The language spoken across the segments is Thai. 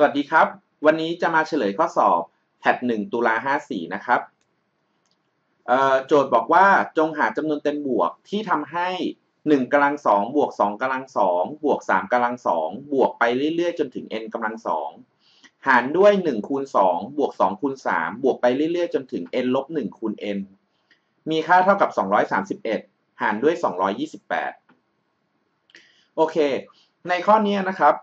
สวัสดีครับ วันนี้จะมาเฉลยข้อสอบแพทหนึ่งตุลาห้าสี่นะครับโจทย์บอกว่าจงหาจำนวนเต็มบวกที่ทำให้ 1กำลังสองบวก2กำลังสองบวก3กำลังสองบวกไปเรื่อยๆ จนถึง n กำลังสองหารด้วย1คูณ2บวก2คูณ3บวกไปเรื่อยๆ จนถึง n ลบ1คูณ n มีค่าเท่ากับ 231 หารด้วย 228 โอเค ในข้อนี้นะครับ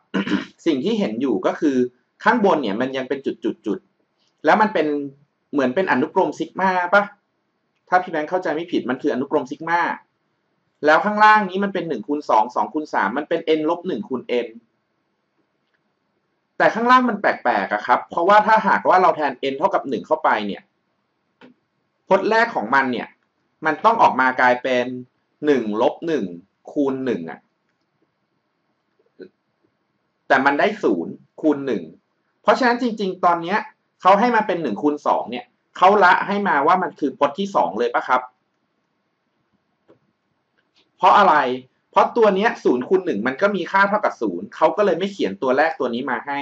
สิ่งที่เห็นอยู่ก็คือข้างบนเนี่ยมันยังเป็นจุดๆๆแล้วมันเป็นเหมือนเป็นอนุกรมซิกมาปะถ้าพี่แบงค์เข้าใจไม่ผิดมันคืออนุกรมซิกมาแล้วข้างล่างนี้มันเป็น1คูณ2 2คูณ3มันเป็น n ลบ1คูณ n แต่ข้างล่างมันแปลกๆอะครับ เพราะว่าถ้าหากว่าเราแทน n เท่ากับ 1 เข้าไปเนี่ย พจน์แรกของมันเนี่ย มันต้องออกมากลายเป็น 1 ลบ 1 คูณ 1อะ แต่มันได้0คูณ1เพราะฉะนั้นจริง ๆ ตอนนี้เขาให้มาเป็น1คูณ2เนี่ยเขาละให้มาว่ามันคือพจน์ที่2เลยปะครับ เพราะอะไร เพราะตัวนี้ศูนย์คูณหนึ่งมันก็มีค่าเท่ากับศูนย์เขาก็เลยไม่เขียนตัวแรกตัวนี้มาให้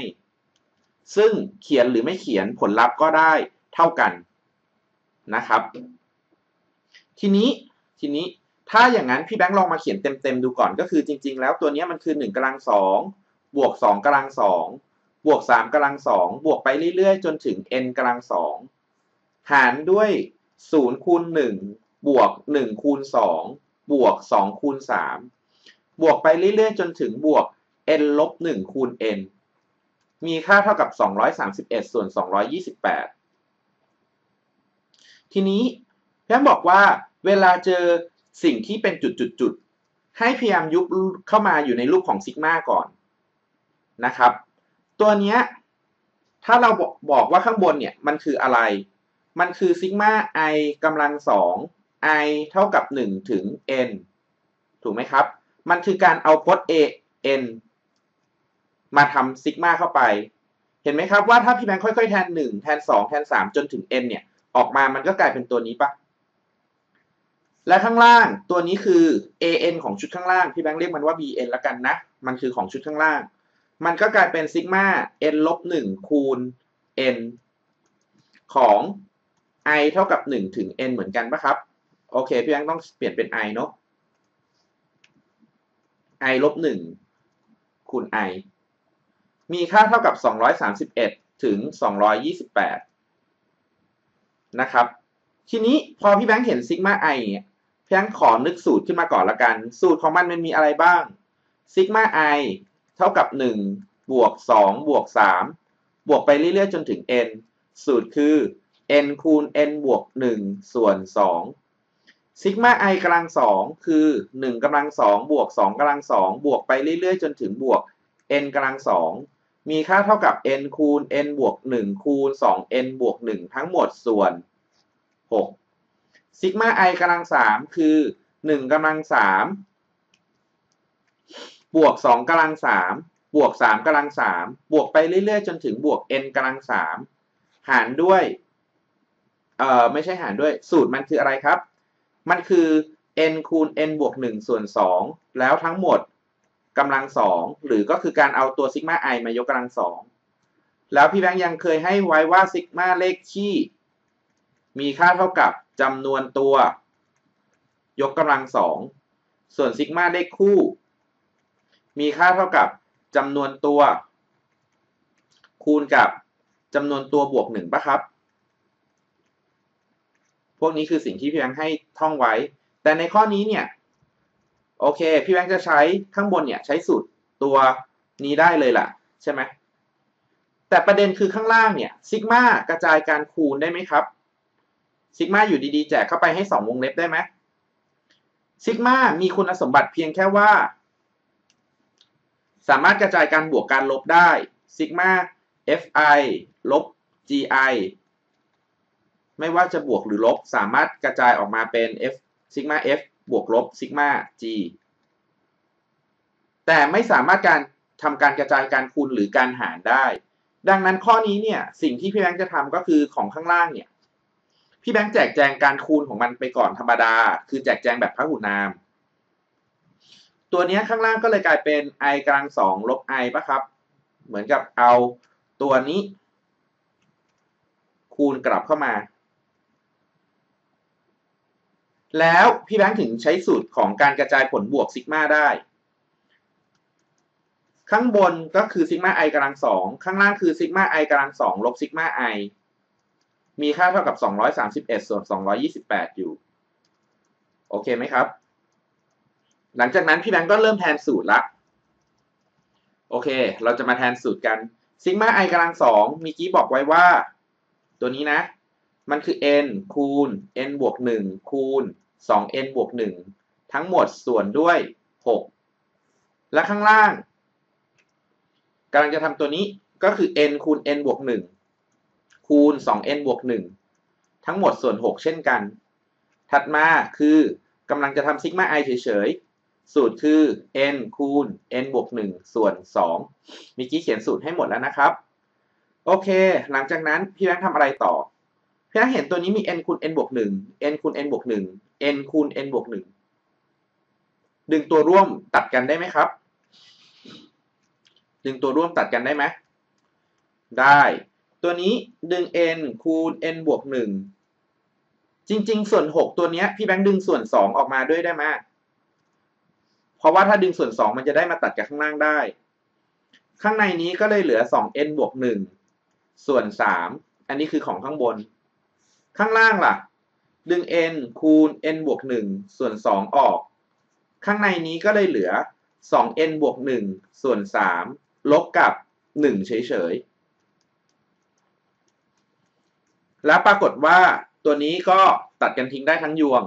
ซึ่งเขียนหรือไม่เขียนผลลัพธ์ก็ได้เท่ากันนะครับ ทีนี้ทีนี้ถ้าอย่างนั้นพี่แบงค์ลองมาเขียนเต็มๆดูก่อนก็คือจริง ๆ แล้วตัวนี้มันคือ1กำลังสอง บวก2กำลังสองบวก3กำลังสองบวกไปเรื่อยๆ จนถึง n กำลังสองหารด้วย0คูณ1บวก1คูณ2บวก2คูณ3บวกไปเรื่อยๆ จนถึงบวก n ลบ1คูณ n มีค่าเท่ากับ 231 ส่วน 228 ทีนี้พี่บอกว่าเวลาเจอสิ่งที่เป็นจุดๆๆให้พยายามยุบเข้ามาอยู่ในรูปของซิกมาก่อน นะครับ ตัวนี้ถ้าเราบอกว่าข้างบนเนี่ยมันคืออะไร มันคือซิกมา i กำลังสอง i เท่ากับ 1 ถึง n ถูกไหมครับ มันคือการเอาพจน์ a n มาทำซิกมาเข้าไป เห็นไหมครับว่าถ้าพี่แบงค์ค่อยๆแทน 1 แทน 2 แทน 3 จนถึง n เนี่ยออกมามันก็กลายเป็นตัวนี้ปะและข้างล่างตัวนี้คือ an ของชุดข้างล่าง พี่แบงค์เรียกมันว่า bn แล้วกันนะ มันคือของชุดข้างล่าง มันก็กลายเป็นซิกมา n ลบ1คูณ n ของ i เท่ากับ 1 ถึง n เหมือนกันปะครับ โอเค พี่แบงค์ต้องเปลี่ยนเป็น i เนาะ i ลบหนึ่งคูณ i มีค่าเท่ากับ 231 ถึง 228 นะครับ ทีนี้พอพี่แบงค์เห็นซิกมา i เนี่ยพี่แบงค์ขอนึกสูตรขึ้นมาก่อนละกัน สูตรของมันมันมีอะไรบ้างซิกมา i เท่ากับ 1 บวก 2 บวก 3 บวกไปเรื่อยๆ จนถึง n สูตรคือ n คูณ n บวก 1 ส่วน 2 ซิกมาไอกำลังสองคือ 1กำลังสองบวก 2กำลังสองบวกไปเรื่อยๆ จนถึงบวก n กำลังสองมีค่าเท่ากับ n คูณ n บวก 1 คูณ 2n บวก 1 ทั้งหมดส่วน 6 ซิกมาไอกำลังสามคือ 1กำลังสาม บวก 2กำลังสามบวก 3กำลังสามบวกไปเรื่อยๆ จนถึงบวก n กำลังสามหารด้วย เอ่อ ไม่ใช่หารด้วย สูตรมันคืออะไรครับ มันคือ n คูณ n บวก 1 ส่วน 2 แล้วทั้งหมดกำลังสองหรือก็คือการเอาตัวซิกมา i มายกกำลังสองแล้วพี่แบงค์ยังเคยให้ไว้ว่าซิกมาเลขที่ มีค่าเท่ากับจำนวนตัว ยกกำลังสองส่วนซิกมาเลขคู่ มีค่าเท่ากับจำนวนตัว คูณกับจำนวนตัวบวกหนึ่งปะครับ พวกนี้คือสิ่งที่พี่แบงค์ให้ท่องไว้ แต่ในข้อนี้เนี่ย โอเค พี่แบงค์จะใช้ข้างบนเนี่ยใช้สูตรตัวนี้ได้เลยล่ะ ใช่ไหม แต่ประเด็นคือข้างล่างเนี่ยซิกมากระจายการคูณได้ไหมครับซิกมาอยู่ดีๆ แจกเข้าไปให้ 2 วงเล็บได้ไหมซิกมามีคุณสมบัติเพียงแค่ว่า สามารถกระจายการบวกการลบได้ซิกมา fi ลบ gi ไม่ว่าจะบวกหรือลบสามารถกระจายออกมาเป็น f ซิกมา f บวกลบซิกมา g แต่ไม่สามารถการทำการกระจายการคูณหรือการหารได้ ดังนั้นข้อนี้เนี่ยสิ่งที่พี่แบงค์จะทำก็คือของข้างล่างเนี่ยพี่แบงค์แจกแจงการคูณของมันไปก่อนธรรมดา คือแจกแจงแบบพหุนาม ตัวนี้ข้างล่างก็เลยกลายเป็น i กลางสองลบ i ปะครับ เหมือนกับเอาตัวนี้ คูณกลับเข้ามา แล้วพี่แบงค์ถึงใช้สูตรของการกระจายผลบวกซิกมาได้ ข้างบนก็คือซิกมาไอกำลังสองข้างล่างคือซิกมาไอกำลังสองลบซิกมาไอมีค่าเท่ากับ 231 ส่วน 228 อยู่ โอเคไหมครับ หลังจากนั้นพี่แบงก์ก็เริ่มแทนสูตรละ โอเค เราจะมาแทนสูตรกันซิกมาไอกำลังสองมีกี้บอกไว้ว่า ตัวนี้นะ มันคือ n คูณ n บวก1คูณ 2n บวก1ทั้งหมดส่วนด้วย 6 และข้างล่างกำลังจะทำตัวนี้ก็คือ n คูณ n บวก1คูณ 2n บวก1ทั้งหมดส่วน 6 เช่นกัน ถัดมาคือกำลังจะทำซิกมา i เฉยๆ สูตรคือ n คูณ n บวก1ส่วน2มีกี้เขียนสูตรให้หมดแล้วนะครับ โอเค หลังจากนั้นพี่แบงค์ทำอะไรต่อ พี่แบงค์เห็นตัวนี้มี n คูณ n บวก1 n คูณ n บวก1 n คูณ n บวก1ดึงตัวร่วมตัดกันได้ไหมครับ ดึงตัวร่วมตัดกันได้ไหม ได้ ตัวนี้ดึง n คูณ n บวก1จริง ๆ ส่วน 6 ตัวนี้พี่แบงค์ดึงส่วน 2 ออกมาด้วยได้ไหม เพราะว่าถ้าดึงส่วน 2 มันจะได้มาตัดกับข้างล่างได้ ข้างในนี้ก็เลยเหลือ 2n บวก 1 ส่วน 3 อันนี้คือของข้างบน ข้างล่างล่ะ ดึง n คูณ n บวก 1 ส่วน 2 ออก ข้างในนี้ก็เลยเหลือ 2n บวก 1 ส่วน 3 ลบกับ 1 เฉยๆ แล้วปรากฏว่าตัวนี้ก็ตัดกันทิ้งได้ทั้งยวง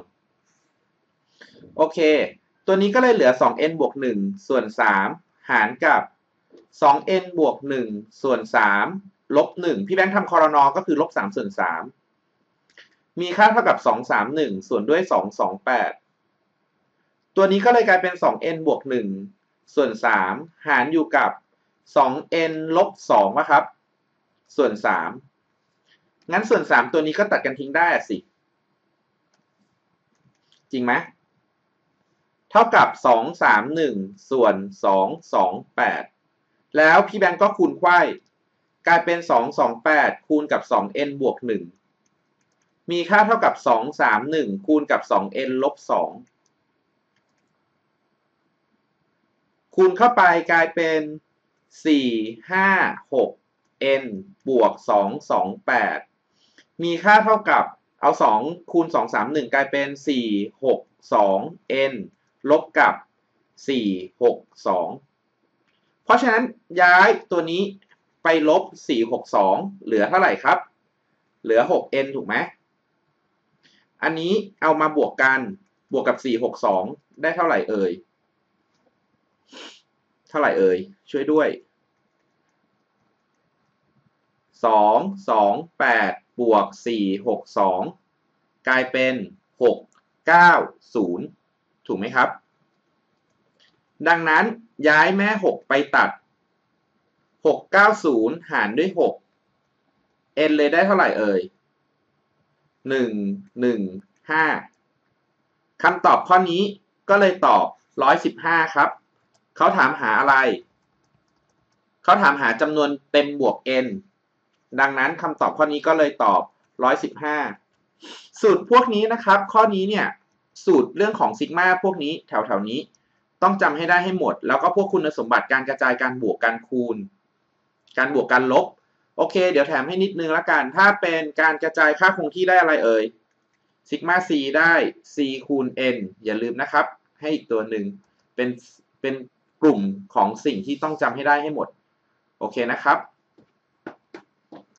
โอเค ตัวนี้ก็เลยเหลือ 2n บวก 1 ส่วน 3 หารกับ 2n บวก 1 ส่วน 3 ลบ 1 พี่แบงค์ทำคอรนอก็คือลบ 3 ส่วน 3 มีค่าเท่ากับ 231 ส่วนด้วย 228 ตัวนี้ก็เลยกลายเป็น 2n บวก 1 ส่วน 3 หารอยู่กับ 2n ลบ2นะครับ ส่วน 3 งั้นส่วน 3 ตัวนี้ก็ตัดกันทิ้งได้สิ จริงไหม เท่ากับ 2 3 1 ส่วน 2 2 8 แล้วพี่แบงก์ก็คูณไขว้กลายเป็น 2 2 8 คูณกับ 2n บวก 1 มีค่าเท่ากับ 2 3 1 คูณกับ 2n ลบ 2 คูณเข้าไปกลายเป็น 4 5 6 n บวก 2 2 8 มีค่าเท่ากับเอา 2 คูณ 2 3 1 กลายเป็น 4 6 2 n ลบกับ 4 6 2 เพราะฉะนั้นย้ายตัวนี้ไปลบ 4 6 2 เหลือเท่าไหร่ครับ เหลือ 6n ถูกไหม อันนี้เอามาบวกกันบวกกับ 4 6 2 ได้เท่าไหร่เอ่ย เท่าไหร่เอ่ย ช่วยด้วย 2 2 8 บวก 4 6 2 กลายเป็น 6 9 0 ถูกไหมครับ ดังนั้นย้ายแม่ 6 ไปตัด 690 หารด้วย 6 n เลยได้เท่าไหร่เอ่ย 1 1 5คำตอบข้อนี้ก็เลยตอบ 115 ครับ เขาถามหาอะไร เขาถามหาจำนวนเต็มบวก n ดังนั้นคำตอบข้อนี้ก็เลยตอบ 115 สูตรพวกนี้นะครับ ข้อนี้เนี่ย สูตรเรื่องของซิกมาพวกนี้แถวๆนี้ ต้องจำให้ได้ให้หมด แล้วก็พวกคุณสมบัติการกระจายการบวกการคูณ การบวกการลบ โอเค เดี๋ยวแถมให้นิดนึงละกัน ถ้าเป็นการกระจายค่าคงที่ได้อะไรเอ่ยซิกมา c ได้ c คูณ n อย่าลืมนะครับ ให้อีกตัวหนึ่งเป็นเป็นกลุ่มของสิ่งที่ต้องจำให้ได้ให้หมด โอเคนะครับ